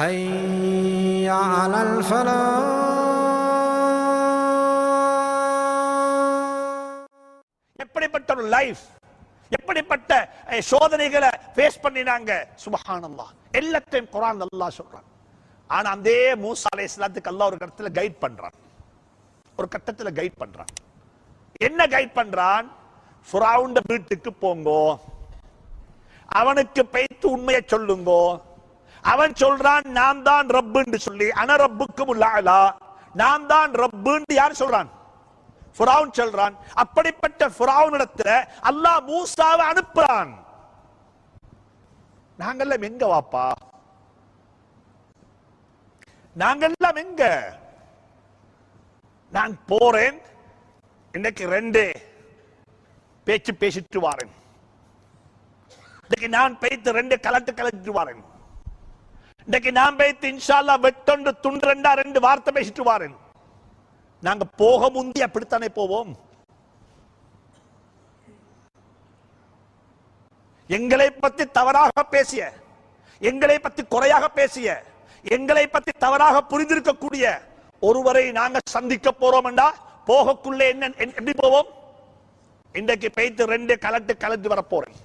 حي على الفلاح எப்படிப்பட்ட ஒரு லைஃப் எப்படிப்பட்ட அஹ், சோதனைகளை ஃபேஸ் பண்ணினாங்க சுபஹானல்லாஹ் எல்லாத்தையும் குர்ஆன் அல்லாஹ் சொல்றான் ஆனா அதே மூசா அலைஹிஸ்ஸலாத்துக்கு அல்லாஹ் ஒரு கட்டத்துல கைட் பண்றான் ஒரு கட்டத்துல கைட் பண்றான் என்ன கைட் பண்றான் ஃபிரௌன் வீட்டுக்கு போங்கோ அவனுக்கு பைத்து உண்மையை சொல்லுங்கோ அவன் சொல்றான் நான் தான் ரப்புன்னு சொல்லி அன ரப்புக்கும் உள்ளாலா நான் தான் ரப்புன்னு யார் சொல்றான்? ஃபிரௌன் சொல்றான். அப்படிப்பட்ட ஃபிரௌனிடத்துல அல்லாஹ் மூசாவை அனுப்புறான். நாங்கெல்லாம் எங்க வாப்பா? நாங்கெல்லாம் எங்க? நான் போறேன். இன்னைக்கு ரெண்டு பேச்சு பேசிட்டு வாரேன். இன்னைக்கு நான் பேய்த்து ரெண்டு கலட்டு கலட்டு வாரேன். இன்னைக்கு நான் பேத்து இன்ஷால்லா வெட்டொண்டு துண்டு ரெண்டா ரெண்டு வார்த்தை பேசிட்டு வாரேன். நாங்க போக முந்தி அப்படித்தானே போவோம்? எங்களை பத்தி தவறாக பேசிய எங்களை பத்தி குறையாக பேசிய எங்களை பத்தி தவறாக புரிந்திருக்கக்கூடிய ஒருவரை நாங்க சந்திக்க போறோம் என்றா போகக்குள்ளே என்ன என்ன- எப்படி போவோம்? இன்றைக்கு பெய்த்து ரெண்டு கலட்டு கலட்டு வர போறேன்.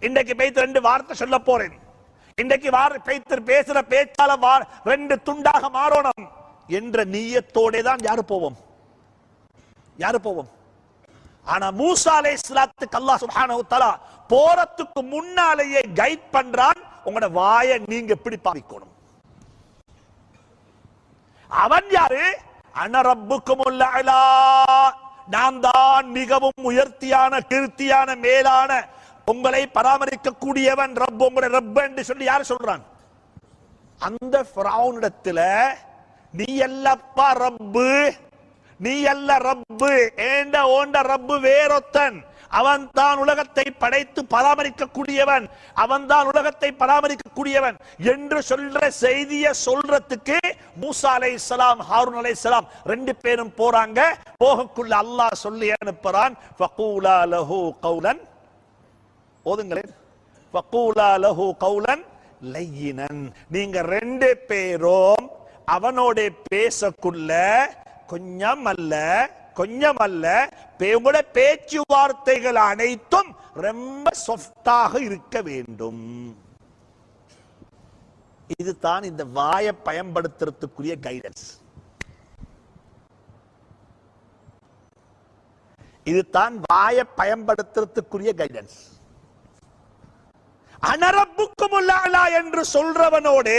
இன்றைக்கு பெய்த்து ரெண்டு வார்த்தை சொல்ல போறேன். இன்றைக்கு வார பெய்த்து பேசுற பேச்சால ரெண்டு துண்டாக மாறணும் என்ற நீயத்தோட தான் யாரு போவோம்? யாரு போவோம்? ஆனா மூசா அலைஹிஸ்ஸலாத்துக்கு அல்லாஹ் சுப்ஹானஹு சுபான போறதுக்கு முன்னாலேயே கைட் பண்றான். உங்களோட வாயை நீங்க எப்படி பாவிக்கணும் அவன் யாரு? அனரப்புக்கும் நான் தான் மிகவும் உயர்த்தியான கீர்த்தியான மேலான உங்களை பராமரிக்க கூடியவன் ரப் உங்களுடைய ரப் என்று சொல்லி யார் சொல்றான்? அந்த ஃபிரௌனிடத்துல நீ அல்லப்பா ரப்பு நீ அல்ல ரப்பு ஏண்ட ஓண்ட ரப்பு வேறொத்தன். அவன் தான் உலகத்தை படைத்து பராமரிக்க கூடியவன் அவன் தான் உலகத்தை பராமரிக்க கூடியவன் என்று சொல்ற செய்திய சொல்றதுக்கு மூசா அலைஹிஸ்ஸலாம் ஹாரூன் அலைஹிஸ்ஸலாம் ரெண்டு பேரும் போறாங்க. போகக்குள்ள அல்லாஹ் சொல்லி அனுப்புறான் ஃபகூலா லஹு கௌலன் ஓதுங்களேன். லையினன் நீங்க ரெண்டு பேரும் அவனோட பேசக்குள்ள கொஞ்சம் அல்ல கொஞ்சம் அல்ல உங்களோட பேச்சுவார்த்தைகள் அனைத்தும் ரொம்ப சொஃப்டாக இருக்க வேண்டும். இதுதான் இந்த வாயை பயன்படுத்துறதுக்குரிய கைடன்ஸ் இதுதான் வாயை பயன்படுத்துறதுக்குரிய கைடன்ஸ் அனரப்புக்கும் உள்ளாலா என்று சொல்றவனோடு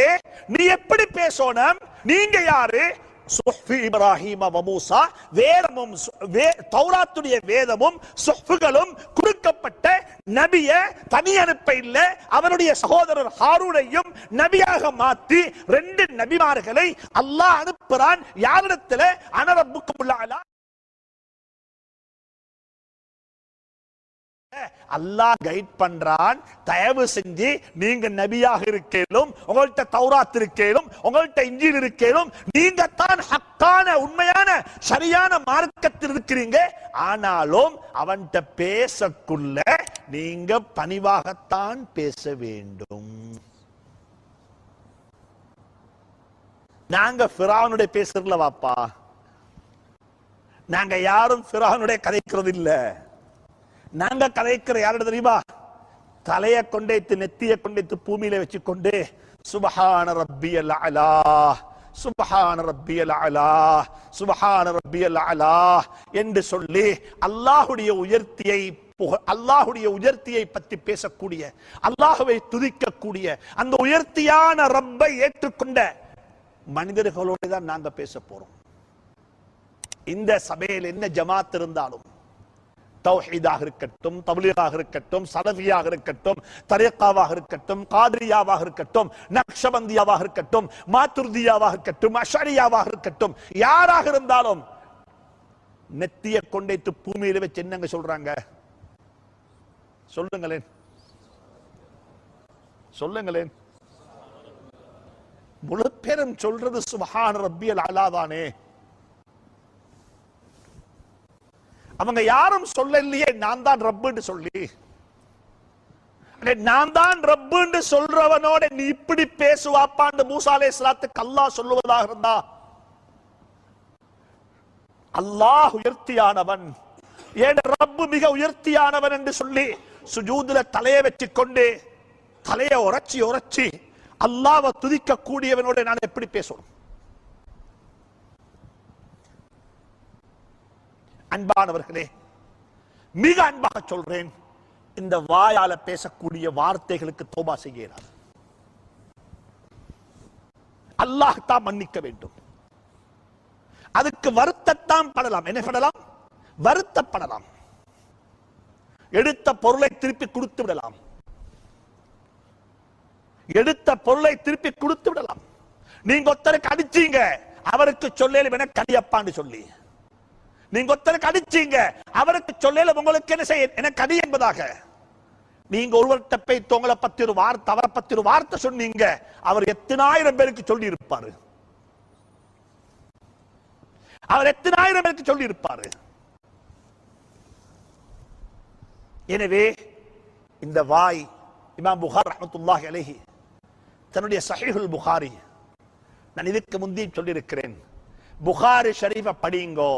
நீ எப்படி பேசணும்? நீங்க யாரு? சுஹ்ஃபி இப்ராஹிம வமூசா வேதமும் வே- தௌராத்துடைய வேதமும் சுஹ்ஃபுகளும் கொடுக்கப்பட்ட நபிய தனி அனுப்ப இல்ல அவருடைய சகோதரர் ஹாரூனையும் நபியாக மாத்தி ரெண்டு நபிமார்களை அல்லாஹ் அனுப்புறான். யாரிடத்துல? அனரப்புக்கும் உள்ளாலா அல்லாஹ் கைட் பண்றான் தயவு செஞ்சு நீங்க நபியாக இருக்கேலும் உங்கள்ட்ட தௌராத் இருக்கேலும் உங்கள்ட்ட இஞ்சில் இருக்கேலும் நீங்க தான் ஹக்கான உண்மையான சரியான மார்க்கத்தில் இருக்கிறீங்க. ஆனாலும் அவன்கிட்ட பேசக்குள்ள நீங்க பணிவாகத்தான் பேச வேண்டும். நாங்க ஃபிரானுடைய பேசுறதுல வாப்பா. நாங்க யாரும் ஃபிரானுடைய கதைக்கிறது இல்ல நாங்க கதைக்கிற யாரோட தெரியுமா? தலைய கொண்டேத்து நெத்திய கொண்டைத்து பூமியில வச்சுக்கொண்டு சுபஹான ரப்பியல் அலா சுபஹான ரப்பியல் அலா சுபஹான ரப்பியல் அலா என்று சொல்லி அல்லாஹுடைய உயர்த்தியை புக- அல்லாஹுடைய உயர்த்தியை பற்றி பேசக்கூடிய அல்லாஹுவை துதிக்கக்கூடிய அந்த உயர்த்தியான ரப்பை ஏற்றுக்கொண்ட மனிதர்களோடு தான் நாங்க பேச போறோம். இந்த சபையில் என்ன ஜமாத் இருந்தாலும் தௌஹீதாக இருக்கட்டும் தப்லீகாக இருக்கட்டும் சலஃபியாக இருக்கட்டும் தரேக்காவாக இருக்கட்டும் காதிரியாவாக இருக்கட்டும் நக்ஷபந்தியாவாக இருக்கட்டும் மாத்துர்தியாவாக இருக்கட்டும் அஷரியாவாக இருக்கட்டும் யாராக இருந்தாலும் நெத்திய கொண்டைத்து பூமியில வச்சு என்னங்க சொல்றாங்க? சொல்லுங்களேன். சொல்லுங்களேன். முழு பேரும் சொல்றது சுபஹான் ரப்பியல் அலாதானே. அவங்க யாரும் சொல்லலையே நான் தான் ரப்புன்னு சொல்லி. நான் தான் ரப்புன்னு சொல்றவனோட நீ இப்படி பேசுவாப்பான்னு மூசாலே அலைஹிஸ்ஸலாத்துக்கு அல்லாஹ் சொல்லுவதாக இருந்தா? அல்லாஹ் உயர்த்தியானவன். ஏன் ரப்பு மிக உயர்த்தியானவன் என்று சொல்லி சுஜூதுல தலையை வச்சு கொண்டு தலையை உரைச்சி உரைச்சி அல்லாவை துதிக்க கூடியவனோட நான் எப்படி பேசணும்? அன்பானவர்களே மிக அன்பாக சொல்றேன் இந்த வாயால பேசக்கூடிய வார்த்தைகளுக்கு தோபா செய்கிறார் அல்லாஹ் தான் மன்னிக்க வேண்டும். அதுக்கு வருத்தத்தான் படலாம். என்ன படலாம்? வருத்தப்படலாம். எடுத்த பொருளை திருப்பி கொடுத்து விடலாம். எடுத்த பொருளை திருப்பி கொடுத்து விடலாம். நீங்க ஒருத்தருக்கு அடிச்சீங்க அவருக்கு சொல்லல என கடியப்பான்னு சொல்லி. நீங்க ஒருத்தருக்கு அடிச்சீங்க. அவருக்கு சொல்லல உங்களுக்கு என்ன செய்ய என கடி என்பதாக. நீங்க ஒருவர்கிட்ட போய் தோங்களை பத்தி ஒரு வார்த்தை அவரை பத்தி ஒரு வார்த்தை சொன்னீங்க. அவர் எத்தனாயிரம் பேருக்கு சொல்லி இருப்பாரு அவர் எத்தனாயிரம் பேருக்கு சொல்லி இருப்பாரு எனவே இந்த வாய் இமாம் புகார் ரஹமத்துல்லாஹி அலஹி தன்னுடைய சஹிஹுல் புகாரி நான் இதுக்கு முந்தி சொல்லியிருக்கிறேன். புகாரி ஷரீஃபை படிங்கோ.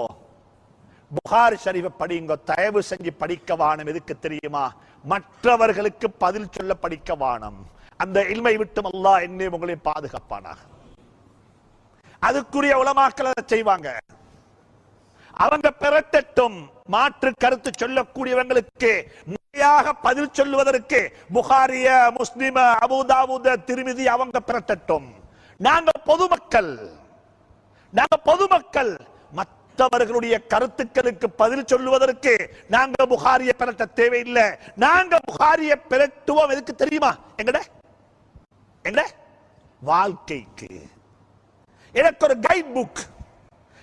புகாரி ஷரீஃபை படிங்க தயவு செஞ்சு படிக்க வானம் எதுக்கு தெரியுமா? மற்றவர்களுக்கு பதில் சொல்ல படிக்க வானம். அந்த இல்மை விட்டும் அல்லாஹ் என்னையும் உங்களை பாதுகாப்பானாக. அதுக்குரிய உலமாக்கள் அதை செய்வாங்க. அவங்க பிறத்தட்டும் மாற்று கருத்து சொல்லக்கூடியவங்களுக்கு முறையாக பதில் சொல்லுவதற்கு புகாரிய முஸ்லிம அபுதாபுத திருமிதி அவங்க பிறத்தட்டும். நாங்க பொதுமக்கள் நாங்க பொதுமக்கள் மற்றவர்களுடைய கருத்துக்களுக்கு பதில் சொல்லுவதற்கு நாங்க புகாரிய பெறட்ட தேவையில்லை. நாங்க புகாரிய பெறட்டுவோம். எதுக்கு தெரியுமா? எங்கட? எங்கட? வாழ்க்கைக்கு. எனக்கு ஒரு கைட் புக்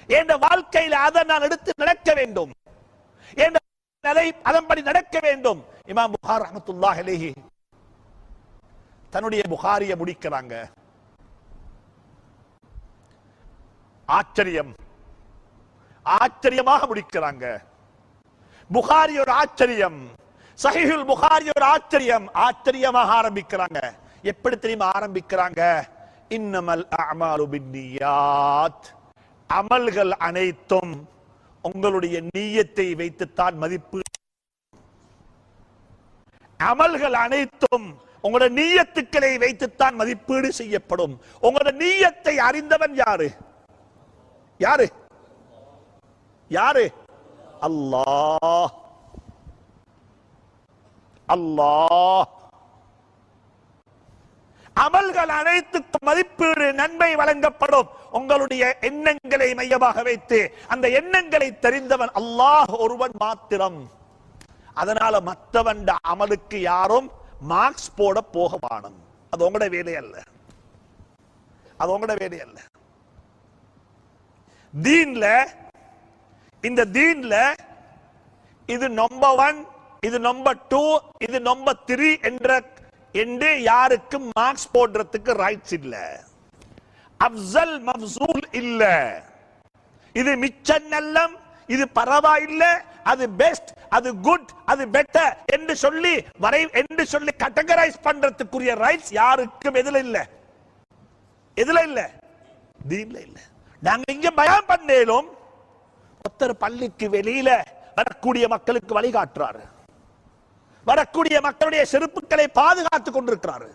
என் வாழ்க்கையில் அதை நான் எடுத்து நடக்க வேண்டும். என் நிலை அதன்படி நடக்க வேண்டும். இமாம் புகார் ரஹமத்துல்லாஹ் அலைஹி தன்னுடைய புகாரிய முடிக்கிறாங்க. ஆச்சரியம். ஆச்சரியமாக முடிக்கிறாங்க. புகாரி ஒரு ஆச்சரியம். சஹிஹுல் புகாரி ஒரு ஆச்சரியம். ஆச்சரியமாக ஆரம்பிக்கிறாங்க. எப்படி தெரியுமா ஆரம்பிக்கிறாங்க? இன்னமல் அமாலு பின்னியாத் அமல்கள் அனைத்தும் உங்களுடைய நீயத்தை வைத்துத்தான் மதிப்பு. அமல்கள் அனைத்தும் உங்களோட நீயத்துக்களை வைத்துத்தான் மதிப்பீடு செய்யப்படும். உங்களோட நீயத்தை அறிந்தவன் யாரு? யாரு? யாரு? அல்லாஹ். அல்லாஹ். அமல்கள் அனைத்துக்கும் மதிப்பீடு நன்மை வழங்கப்படும். உங்களுடைய எண்ணங்களை மையமாக வைத்து அந்த எண்ணங்களை தெரிந்தவன் அல்லாஹ் ஒருவன் மாத்திரம். அதனால மற்றவன் அமலுக்கு யாரும் மார்க்ஸ் போட போக வாணும் அது உங்களோட வேலை அல்ல. அது உங்களோட வேலை அல்ல. தீன்ல இந்த தீன்ல இது நம்பர் ஒன் இது நம்பர் டூ இது நம்பர் த்ரீ என்ற என்று யாருக்கும் மார்க்ஸ் போடுறதுக்கு ரைட்ஸ் இல்ல. அப்சல் மப்சூல் இல்ல. இது மிச்ச நல்லம் இது பரவாயில்லை அது பெஸ்ட் அது குட் அது பெட்டர் என்று சொல்லி வரை என்று சொல்லி கேட்டகரைஸ் பண்றதுக்குரிய ரைட்ஸ் யாருக்கும் எதுல இல்ல? எதுல இல்ல? தீன்ல இல்ல. நாங்க இங்க பயம் பண்ணேலும் ஒருத்தர் பள்ளிக்கு வெளியில வரக்கூடிய மக்களுக்கு வழிகாட்டுறாரு. வரக்கூடிய மக்களுடைய செருப்புக்களை பாதுகாத்துக் கொண்டிருக்கிறாரு.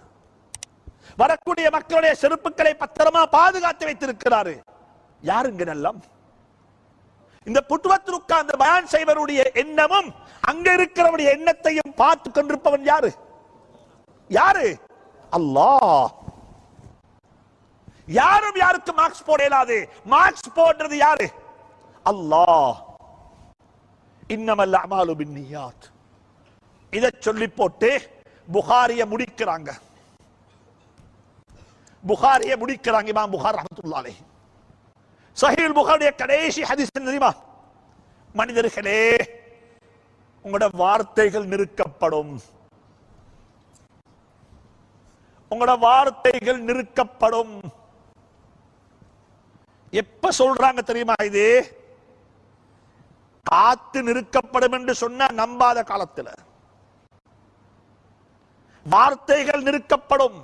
வரக்கூடிய மக்களுடைய செருப்புக்களை பத்திரமா பாதுகாத்து வைத்திருக்கிறாரு. யாருங்க நல்லம்? இந்த புட்டுவத்தில் உட்கார்ந்து பயான் செய்வருடைய எண்ணமும் அங்க இருக்கிறவருடைய எண்ணத்தையும் பார்த்து கொண்டிருப்பவன் யாரு? யாரு? அல்லாஹ். யாரும் யாருக்கு மார்க்ஸ் போட இயலாது மார்க்ஸ் போடுறது யாரு? அல்லாஹ். இன்னமல்ல அமாலு பின்னியாத். இதை சொல்லி போட்டு புகாரிய முடிக்கிறாங்க. புகாரிய முடிக்கிறாங்க இமாம் புகார் ரஹமத்துல்லாலே சஹீல் புகாருடைய கடைசி ஹதீஸ் தெரியுமா? மனிதர்களே உங்களோட வார்த்தைகள் நிறுக்கப்படும். உங்களோட வார்த்தைகள் நிறுக்கப்படும். எப்ப சொல்றாங்க தெரியுமா இது? காத்து நிறுக்கப்படும் என்று சொன்ன நம்பாத காலத்தில். வார்த்தைகள் நிறுக்கப்படும்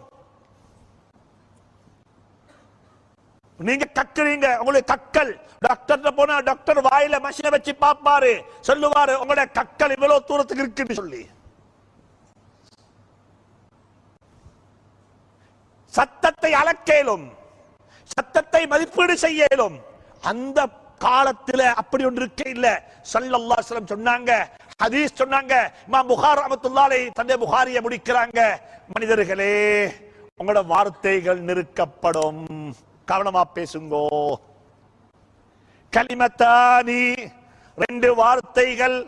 நீங்க கக்குறீங்க உங்களுக்கு கக்கல். டாக்டர் போனா டாக்டர் வாயில மஷினை வச்சு பாப்பாரு சொல்லுவாரு உங்களுடைய கக்கல் இவ்வளவு தூரத்துக்கு இருக்குன்னு சொல்லி. சத்தத்தை அளக்கேலும் சத்தத்தை மதிப்பீடு செய்யலும் அந்த காலத்துல அப்படி ஒன்று இருக்க இல்ல. சல்லல்லா சொல்லம் சொன்னாங்க. ஹதீஸ் சொன்னாங்க. இமாம் புகார் ரஹ்மத்துல்லாஹி தந்தை புகாரிய முடிக்கிறாங்க. மனிதர்களே உங்களோட வார்த்தைகள் நிறுக்கப்படும் கவனமா பேசுங்கோ. கலிமத்தானி ரெண்டு வார்த்தைகள்.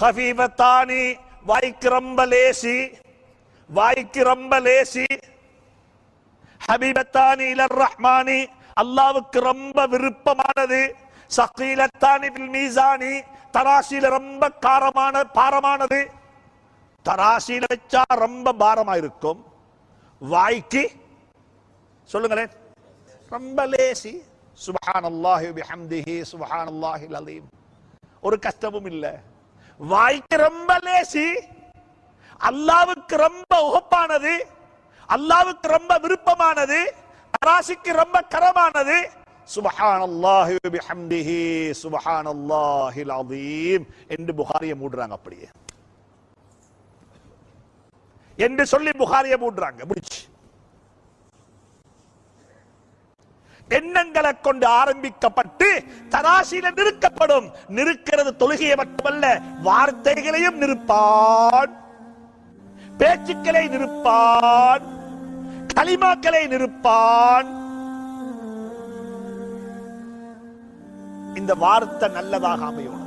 ஹபீபத்தானி வாய்க்கு ரொம்ப லேசி. வாய்க்கு ரொம்ப லேசி. ஹபீபத்தானி இலர் ரஹ்மானி. அல்லாவுக்கு ரொம்ப விருப்பமானது சகீலத்தானி பில் மீசானி தராசியில ரொம்ப காரமான பாரமானது. தராசியில வச்சா ரொம்ப பாரமா இருக்கும் வாய்க்கு சொல்லுங்களேன். ரொம்ப லேசி. சுபஹான் அல்லாஹி பிஹம்திஹி சுபஹான் அல்லாஹி அலீம் ஒரு கஷ்டமும் இல்ல. வாய்க்கு ரொம்ப லேசி. அல்லாவுக்கு ரொம்ப உகப்பானது. அல்லாவுக்கு ரொம்ப விருப்பமானது. ராசிக்கு ரொம்ப கரமானது. சுபஹான் அல்லாஹி பிஹம்திஹி சுபஹான் அல்லாஹில் அலீம் என்று புகாரியை மூடுறாங்க அப்படியே. என்று சொல்லி புகாரியை மூடுறாங்க முடிச்சு. எண்ணங்களை கொண்டு ஆரம்பிக்கப்பட்டு தராசியில நிறுக்கப்படும். நிறுக்கிறது தொழுகையை மட்டுமல்ல வார்த்தைகளையும் நிறுப்பான். பேச்சுக்களை நிறுப்பான். கலிமாக்களை நிற்பான் இந்த வார்த்தை நல்லதாக அமையும்